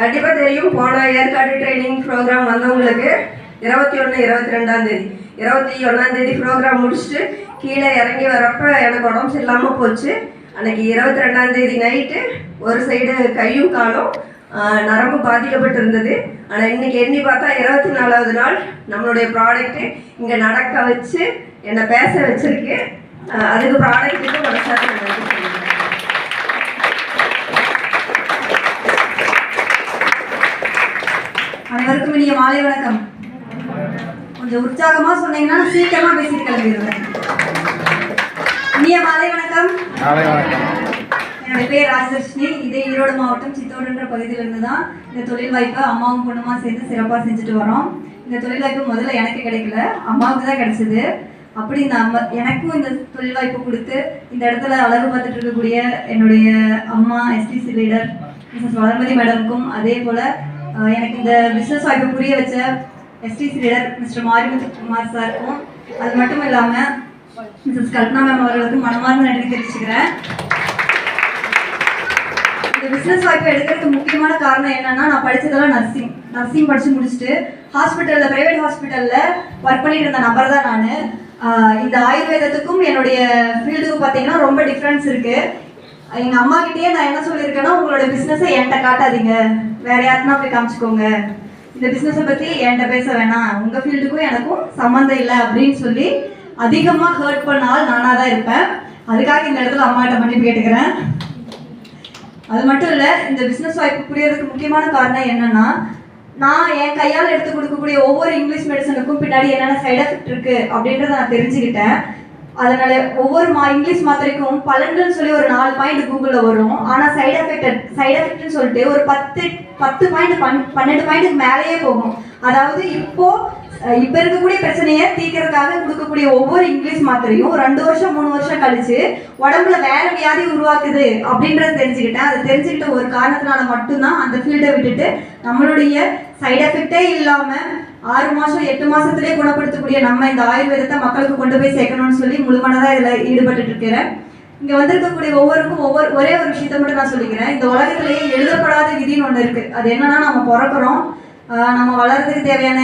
கண்டிப்பாக தெரியும். போன ஏற்காடு ட்ரைனிங் ப்ரோக்ராம் வந்தவங்களுக்கு இருபத்தி ஒன்று இருபத்தி ரெண்டாம் தேதி. இருபத்தி ஒன்றாம் தேதி ப்ரோக்ராம் முடிச்சுட்டு கீழே இறங்கி வரப்போ எனக்கு உடம்பு சரியில்லாமல் போச்சு. அன்னைக்கு இருபத்தி ரெண்டாம் தேதி நைட்டு ஒரு சைடு கையும் காலும் நரம்பு பாதிக்கப்பட்டிருந்தது. ஆனால் இன்னைக்கு எண்ணி பார்த்தா இருபத்தி நாலாவது நாள் நம்மளுடைய ப்ராடக்ட்டு இங்கே நடக்க வச்சு என்னை பேச வச்சிருக்கு. அதுக்கு ப்ராடக்ட்டுக்கு மனசாக நன்றி இனிய மாலை வணக்கம். கொஞ்சம் உற்சாகமா சொன்னீங்கன்னா சீக்கிரமா பேசிட்டு கிளம்பிடுவேன். இனிய மாலை வணக்கம். நாளை வணக்கம். என்னோட பேர் ராஜலட்சுமி. இதே ஈரோடு மாவட்டம் சித்தோடுன்ற பகுதியிலிருந்து தான் இந்த தொழில் வாய்ப்பை அம்மாவும் பொண்ணுமா சேர்ந்து சிறப்பாக செஞ்சுட்டு வரோம். இந்த தொழில் வாய்ப்பு முதல்ல எனக்கு கிடைக்கல. அம்மாவுக்கு தான் கிடைச்சது. அப்படி இந்த அம்மா எனக்கும் இந்த தொழில் வாய்ப்பு கொடுத்து இந்த இடத்துல அழகு பார்த்துட்டு இருக்கக்கூடிய என்னுடைய அம்மா எஸ்டிசி லீடர் மிஸ்ஸஸ் வளர்மதி மேடமுக்கும் அதே போல் எனக்கு இந்த பிஸ்னஸ் வாய்ப்பை புரிய வச்ச STC leader mister Marimuthu Kumar சாருக்கும் அது மட்டும் இல்லாமல் மிஸ்ஸஸ் கல்பனா மேம் அவர்களுக்கும் மனமார்ந்த நன்றி தெரிவிச்சுக்கிறேன். இந்த பிஸ்னஸ் வாய்ப்பு எடுக்கிறதுக்கு முக்கியமான காரணம் என்னன்னா நான் படிச்சதெல்லாம் நர்சிங் நர்சிங் படிச்சு முடிச்சுட்டு ஹாஸ்பிட்டல்ல பிரைவேட் ஹாஸ்பிட்டல்ல ஒர்க் பண்ணிட்டு இருந்த நபர் தான் நான். இந்த ஆயுர்வேதத்துக்கும் என்னுடைய ஃபீல்டுக்கும் பார்த்தீங்கன்னா ரொம்ப டிஃப்ரென்ஸ் இருக்கு. எங்க அம்மா கிட்டயே நான் என்ன சொல்லியிருக்கேன்னா உங்களோட பிசினஸை என்கிட்ட காட்டாதீங்க. வேற யாருன்னா போய் காமிச்சுக்கோங்க. இந்த பிசினஸை பத்தி என்கிட்ட பேச வேணாம். உங்க ஃபீல்டுக்கும் எனக்கும் சம்மந்தம் இல்லை அப்படின்னு சொல்லி அதிகமா ஹர்ட் பண்ண ஆள் நானா தான் இருப்பேன். அதுக்காக இந்த இடத்துல அம்மாட்ட மன்னிப்பு கேட்டுக்கிறேன். அது மட்டும் இல்லை இந்த பிஸ்னஸ் வாய்ப்பு புரியறதுக்கு முக்கியமான காரணம் என்னன்னா நான் என் கையால் எடுத்து கொடுக்கக்கூடிய ஒவ்வொரு இங்கிலீஷ் மெடிசனுக்கும் பின்னாடி என்னென்ன சைடு எஃபெக்ட் இருக்கு அப்படின்றத நான் தெரிஞ்சுக்கிட்டேன். அதனால ஒவ்வொரு மா இங்கிலீஷ் மாத்திரைக்கும் பலன்கள் சொல்லி ஒரு நாலு பாயிண்ட் கூகுளில் வரும். ஆனால் சைடு எஃபெக்ட் சைடு எஃபெக்ட்னு சொல்லிட்டு ஒரு பத்து பத்து பாயிண்ட் பன் பன்னெண்டு பாயிண்ட்டுக்கு மேலேயே போகும். அதாவது இப்போ இப்ப இருக்கக்கூடிய பிரச்சனையை தீர்க்கறதுக்காக கொடுக்கக்கூடிய ஒவ்வொரு இங்கிலீஷ் மாத்திரையும் ரெண்டு வருஷம் மூணு வருஷம் கழிச்சு உடம்புல வேற வியாதி உருவாக்குது அப்படின்றத தெரிஞ்சுக்கிட்டேன். அதை தெரிஞ்சுக்கிட்ட ஒரு காரணத்தினால மட்டும்தான் அந்த ஃபீல்டை விட்டுட்டு நம்மளுடைய சைடு எஃபெக்டே இல்லாம ஆறு மாசம் எட்டு மாசத்திலே குணப்படுத்தக்கூடிய நம்ம இந்த ஆயுர்வேதத்தை மக்களுக்கு கொண்டு போய் சேர்க்கணும்னு சொல்லி முழுமனதா இதுல ஈடுபட்டு இருக்கிறேன் இங்க வந்திருக்கக்கூடிய ஒவ்வொருக்கும் ஒவ்வொரு ஒரே ஒரு விஷயத்த மட்டும் நான் சொல்லிக்கிறேன். இந்த உலகத்திலேயே எழுதப்படாத விதின்னு ஒண்ணு இருக்கு. அது என்னன்னா நம்ம பிறக்கிறோம். நம்ம வளர்றதுக்கு தேவையான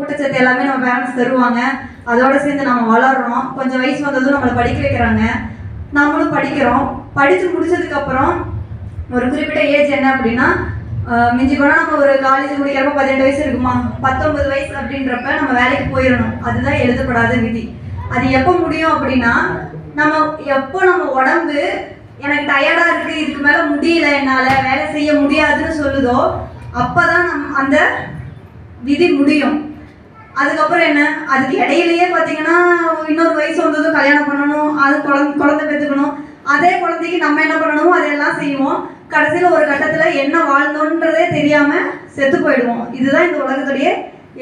ஊட்டச்சத்து எல்லாமே நம்ம பேரண்ட்ஸ் தருவாங்க. அதோட சேர்ந்து நம்ம வளர்றோம். கொஞ்சம் வயசு வந்ததும் நம்மளை படிக்க வைக்கிறாங்க. நம்மளும் படிக்கிறோம். படித்து முடிச்சதுக்கப்புறம் ஒரு குறிப்பிட்ட ஏஜ் என்ன அப்படின்னா மிஞ்சி போனால் நம்ம ஒரு காலேஜ் முடிக்கிறப்ப பதினெட்டு வயசு இருக்குமா? பத்தொன்பது வயசு அப்படின்றப்ப நம்ம வேலைக்கு போயிடணும். அதுதான் எழுதப்படாத விதி. அது எப்போ முடியும் அப்படின்னா நம்ம எப்போ நம்ம உடம்பு எனக்கு டயர்டாக இருக்குது இதுக்கு மேலே முடியல என்னால் வேலை செய்ய முடியாதுன்னு சொல்லுதோ அப்போ தான் நம் அந்த விதி முடியும். அதுக்கப்புறம் என்ன? அதுக்கு இடையிலயே பார்த்தீங்கன்னா இன்னொரு வயசு வந்ததும் கல்யாணம் பண்ணணும் அது குழந்தை குழந்தை பெற்றுக்கணும். அதே குழந்தைக்கு நம்ம என்ன பண்ணணுமோ? அதையெல்லாம் செய்வோம். கடைசியில் ஒரு கட்டத்தில் என்ன வாழ்ந்தோன்றதே தெரியாமல் செத்து போயிடுவோம். இதுதான் இந்த உலகத்துடைய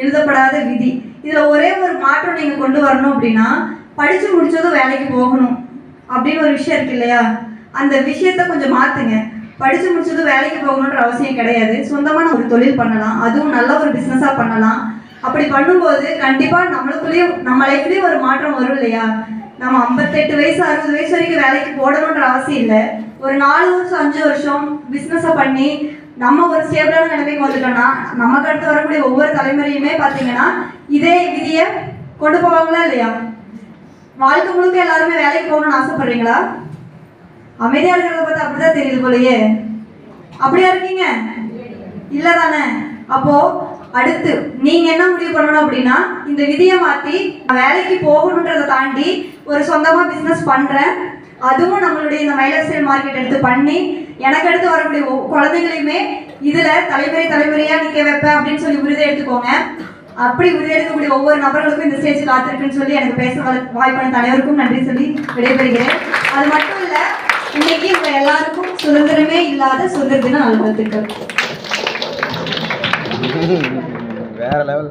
எழுதப்படாத விதி. இதில் ஒரே ஒரு மாற்றம் நீங்கள் கொண்டு வரணும் அப்படின்னா படித்து முடித்ததும் வேலைக்கு போகணும் அப்படின்னு ஒரு விஷயம் இருக்கு இல்லையா? அந்த விஷயத்த கொஞ்சம் மாற்றுங்க படித்து முடிச்சதும் வேலைக்கு போகணுன்ற அவசியம் கிடையாது. சொந்தமாக ஒரு தொழில் பண்ணலாம். அதுவும் நல்ல ஒரு பிஸ்னஸாக பண்ணலாம். அப்படி பண்ணும்போது கண்டிப்பாக நம்மளுக்குள்ளேயும் நம்ம லைஃப்லேயும் ஒரு மாற்றம் வரும் இல்லையா? நம்ம ஐம்பத்தெட்டு வயசு அறுபது வயசு வரைக்கும் வேலைக்கு போடணுன்ற அவசியம் இல்லை. ஒரு நாலு வருஷம் அஞ்சு வருஷம் பிஸ்னஸை பண்ணி நம்ம ஒரு ஸ்டேபிளான நிலைமைக்கு வந்துட்டோம்னா நமக்கு அடுத்து வரக்கூடிய ஒவ்வொரு தலைமுறையுமே பார்த்தீங்கன்னா இதே விதியை கொண்டு போவாங்களா இல்லையா? வாழ்க்கை முழுக்க எல்லாருமே வேலைக்கு போகணும்னு ஆசைப்படுறீங்களா? அமைதியாக இருக்கிறத பார்த்தா அப்படிதான் தெரியுது போலயே. அப்படியா இருக்கீங்க? இல்லை தானே. அப்போ அடுத்து நீங்க என்ன முடிவு பண்ணணும் அப்படின்னா இந்த விதியை மாத்தி நான் வேலைக்கு போகணுன்றதை தாண்டி ஒரு சொந்தமா பிசினஸ் பண்றேன் அதுவும் நம்மளுடைய இந்த மைலர் மார்க்கெட் எடுத்து பண்ணி எனக்கு அடுத்து வரக்கூடிய ஒ- குழந்தைகளையுமே இதுல தலைமுறை தலைமுறையா நிக்க வைப்பேன் அப்படின்னு சொல்லி உறுதி எடுத்துக்கோங்க. அப்படி உறுதி எடுக்கக்கூடிய ஒவ்வொரு நபர்களுக்கும் இந்த ஸ்டேஜ் காத்திருக்குன்னு சொல்லி எனக்கு பேச வாய்ப்பான தலைவருக்கும் நன்றி சொல்லி விடைபெறுகிறேன். அது மட்டும் இல்ல இன்னைக்கு உங்க எல்லாருக்கும் சுதந்திரமே இல்லாத சுதந்திர தின நல்வாழ்த்துக்கள். வேற லெவல்